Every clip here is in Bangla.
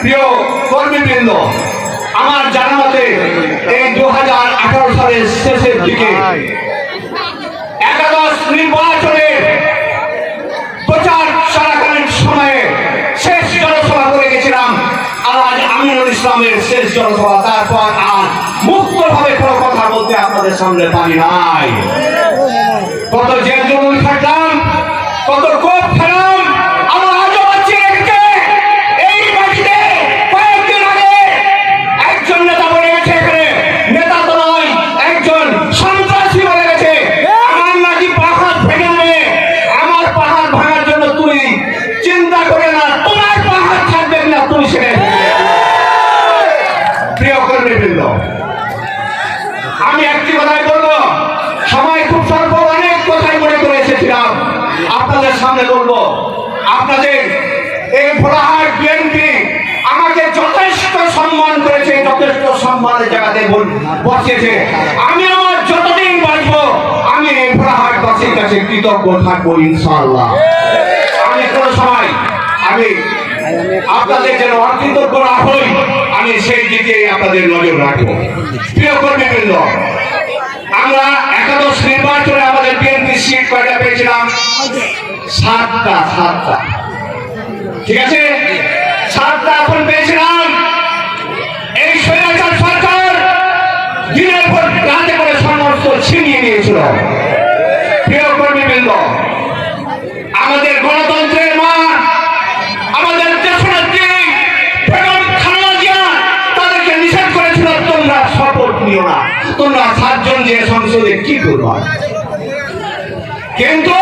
প্রিয় কর্মীবৃন্দ, আমার জানা এই দু হাজার আঠারো সালের শেষের দিকে একাদশ প্রচার চলাকালীন সময়ে শেষ জনসভা করে গেছিলাম। আজ আমিনুল ইসলামের শেষ জনসভা, তারপর আর মুক্তভাবে কোনো কথা বলতে আপনাদের সামনে পারি নাই। কত জেল জমুন খাটলাম, কত কোপ খেলাম সামনে বলব, আপনাদের এই ভোলাহাট বিএনপি আমাকে যথেষ্ট সম্মান করেছে, যথেষ্ট সম্মানের জায়গাতে বসিয়েছে। আমি আমার যতদিন বাঁচবো, আমি এই ভোলাহাট বাসীর কাছে কৃতজ্ঞ থাকব, ইনশাআল্লাহ। আমি কোন সময়, আমি আপনাদের যেন অকৃতজ্ঞ না হই, আমি সেই দিকে আপনাদের নজর রাখব। প্রিয় কর্মীবৃন্দ, আমরা একাদশ নির্বাচনে আমাদের বিএনপি সিট কয়টা পেয়েছিলাম? সাতটা সাতটা। ঠিক আছে? সাতটা এখন পেয়েছিলাম। এই স্বৈরাচার সরকার দিনের পর রাতে করে সমস্ত ছিনিয়ে নিয়েছিল। গণতন্ত্রের মা, আমাদের নিষেধ করেছিল, তোমরা তোমরা সাতজন যে কি কিন্তু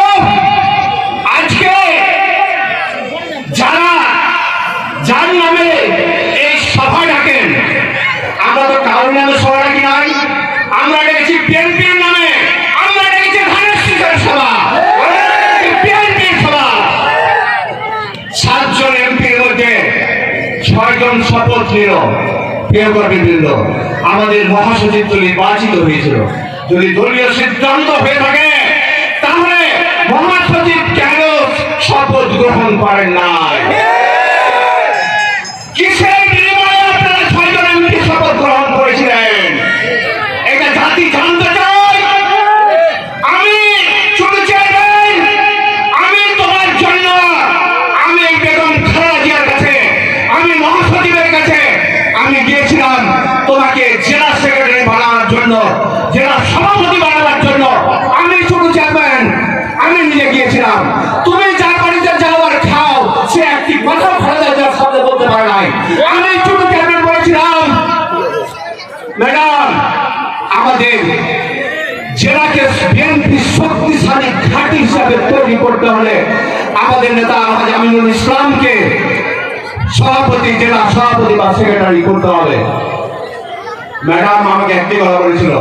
ছয়জন শপথ নিল দৃঢ় আমাদের মহাসচিব তো নির্বাচিত হয়েছিল। যদি দলীয় সিদ্ধান্ত হয়ে থাকে, তাহলে মহাসচিব কেন শপথ গ্রহণ করেন নাই হিসাবে তৈরি করতে হলে আমাদের নেতা আলহাজ আমিনুল ইসলামকে সভাপতি, জেলা সভাপতি বা সেক্রেটারি করতে হবে। ম্যাডাম আমাকে একটি কথা বলেছিল,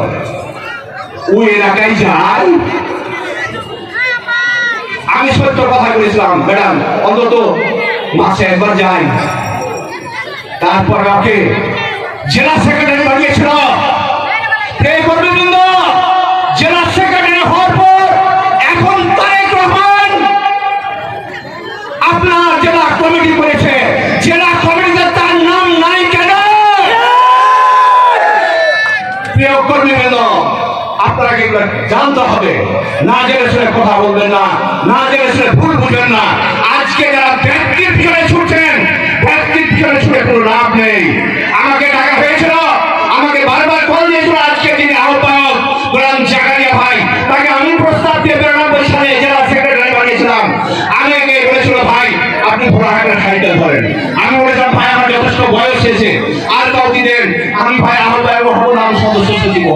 ওই এলাকায় যায় আমি সত্য কথা বলেছিলাম, ম্যাডাম, অন্তত মাসে একবার যাই। তারপর ওকে জেলা সেক্রেটারি বানিয়েছিল এই কর্মীবৃন্দ জেলা প্রিয় কর্মীবৃন্দ আপনারা কিন্তু জানতে হবে? না জেনে শুনে কথা বলবেন না না জেনে শুনে ভুল বুঝবেন না। আজকে যারা ব্যক্তির পিছনে ছুটছেন, ব্যক্তির পিছনে ছুটে কোনো লাভ নেই। আমাকে টাকা হয়েছিল, আমাকে বারবার কল দিয়েছিল আজকে তিনি আহ্বায়ক গোলাম জাকারিয়া ভাই। তাকে আমি প্রস্তাব দিয়ে বিরানব্বই সালে জেলা সেক্রেটারি বানিয়েছিলাম। আমি বলেছিল, ভাই, আপনি ভোলাহাটের খাইতে ধরেন।